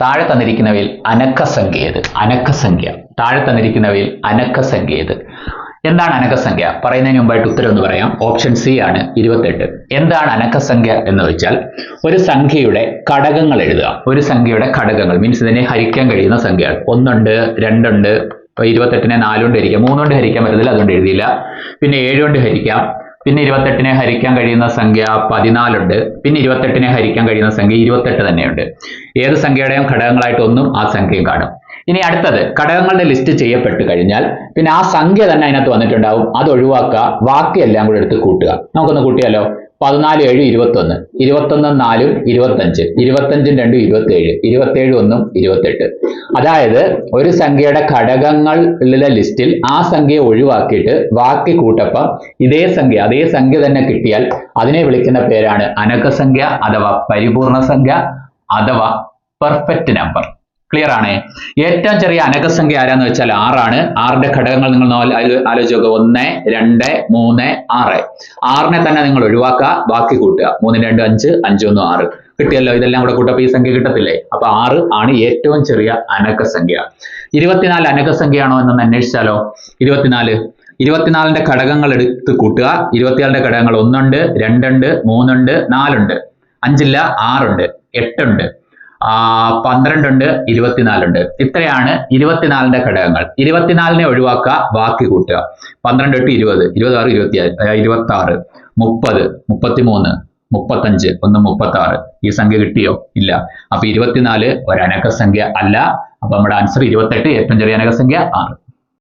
താഴെ തന്നിരിക്കുന്നവയിൽ അനക്കസംഖ്യ ഏത് അനക്കസംഖ്യ. താഴെ തന്നിരിക്കുന്നവയിൽ അനക്കസംഖ്യ ഏത് എന്താണ് അനക്കസംഖ്യ? പറയുന്നതിന് മുമ്പായിട്ട് ഉത്തരം എന്ന് പറയാം. ഓപ്ഷൻ സി ആണ് ഇരുപത്തെട്ട്. എന്താണ് അനക്കസംഖ്യ എന്ന് വെച്ചാൽ ഒരു സംഖ്യയുടെ ഘടകങ്ങൾ എഴുതുക. ഒരു സംഖ്യയുടെ ഘടകങ്ങൾ മീൻസ് ഇതിനെ ഹരിക്കാൻ കഴിയുന്ന സംഖ്യകൾ. ഒന്നുണ്ട് രണ്ടുണ്ട് ഇപ്പൊ ഇരുപത്തെട്ടിനെ നാലുകൊണ്ട് ഹരിക്കാം. മൂന്നുകൊണ്ട് ഹരിക്കാൻ പറ്റത്തില്ല അതുകൊണ്ട് എഴുതിയില്ല. പിന്നെ ഏഴുകൊണ്ട് ഹരിക്കാം. പിന്നെ ഇരുപത്തെട്ടിനെ ഹരിക്കാൻ കഴിയുന്ന സംഖ്യ പതിനാലുണ്ട്. പിന്നെ ഇരുപത്തെട്ടിനെ ഹരിക്കാൻ കഴിയുന്ന സംഖ്യ ഇരുപത്തെട്ട് തന്നെയുണ്ട്. ഏത് സംഖ്യയുടെയും ഘടകങ്ങളായിട്ട് ഒന്നും ആ സംഖ്യയും കാണും. ഇനി അടുത്തത് ഘടകങ്ങളുടെ ലിസ്റ്റ് ചെയ്യപ്പെട്ട് കഴിഞ്ഞാൽ പിന്നെ ആ സംഖ്യ തന്നെ അതിനകത്ത് വന്നിട്ടുണ്ടാവും. അത് ഒഴിവാക്കുക ബാക്കിയെല്ലാം കൂടെ എടുത്ത് കൂട്ടുക. നമുക്കൊന്ന് കൂട്ടിയാലോ? പതിനാല് ഏഴ് ഇരുപത്തൊന്ന്. ഇരുപത്തൊന്ന് നാലും ഇരുപത്തഞ്ച്. ഇരുപത്തഞ്ചും രണ്ടും ഇരുപത്തേഴ്. ഇരുപത്തേഴ് ഒന്നും ഇരുപത്തെട്ട്. അതായത് ഒരു സംഖ്യയുടെ ഘടകങ്ങളിലെ ലിസ്റ്റിൽ ആ സംഖ്യ ഒഴിവാക്കിയിട്ട് ബാക്കി കൂട്ടപ്പം ഇതേ സംഖ്യ അതേ സംഖ്യ തന്നെ കിട്ടിയാൽ അതിനെ വിളിക്കുന്ന പേരാണ് അനക്കസംഖ്യ അഥവാ പരിപൂർണ സംഖ്യ അഥവാ പെർഫെക്റ്റ് നമ്പർ ക്ലിയർ ആണ്. ഏറ്റവും ചെറിയ അനക്കസംഖ്യ ആരാന്ന് വെച്ചാൽ ആറാണ്. ആറിന്റെ ഘടകങ്ങൾ നിങ്ങൾ ആലോചിച്ച് നോക്കുക ഒന്ന് രണ്ട് മൂന്ന് ആറ്. ആറിനെ തന്നെ നിങ്ങൾ ഒഴിവാക്കുക ബാക്കി കൂട്ടുക. മൂന്ന് രണ്ട് അഞ്ച് അഞ്ച് ഒന്ന് ആറ്. കിട്ടിയല്ലോ? ഇതെല്ലാം കൂടെ കൂട്ടപ്പോൾ ഈ സംഖ്യ കിട്ടത്തില്ലേ? അപ്പൊ ആറ് ആണ് ഏറ്റവും ചെറിയ അനക്കസംഖ്യ ഇരുപത്തിനാല് അനക്കസംഖ്യയാണോ എന്നൊന്ന് അന്വേഷിച്ചാലോ? ഇരുപത്തിനാല്. ഇരുപത്തിനാലിന്റെ ഘടകങ്ങൾ എടുത്ത് കൂട്ടുക. ഇരുപത്തിനാലിന്റെ ഘടകങ്ങൾ ഒന്നുണ്ട് രണ്ടുണ്ട് മൂന്നുണ്ട് നാലുണ്ട്. അഞ്ചില്ല ആറുണ്ട് എട്ടുണ്ട്. പന്ത്രണ്ടുണ്ട് ഇരുപത്തിനാലുണ്ട്. ഇത്രയാണ് ഇരുപത്തിനാലിന്റെ ഘടകങ്ങൾ. ഇരുപത്തിനാലിനെ ഒഴിവാക്കുക ബാക്കി കൂട്ടുക. പന്ത്രണ്ട് എട്ട് ഇരുപത് ഇരുപത് ആറ് ഇരുപത്തി ഇരുപത്തി ആറ് മുപ്പത് മുപ്പത്തിമൂന്ന് മുപ്പത്തഞ്ച് ഒന്ന് മുപ്പത്തി ആറ് ഈ സംഖ്യ കിട്ടിയോ? ഇല്ല. അപ്പൊ ഇരുപത്തിനാല് ഒരു അനക്കസംഖ്യ അല്ല. അപ്പൊ നമ്മുടെ ആൻസർ ഇരുപത്തെട്ട് ഏറ്റവും ചെറിയ അനക സംഖ്യ ആറ്.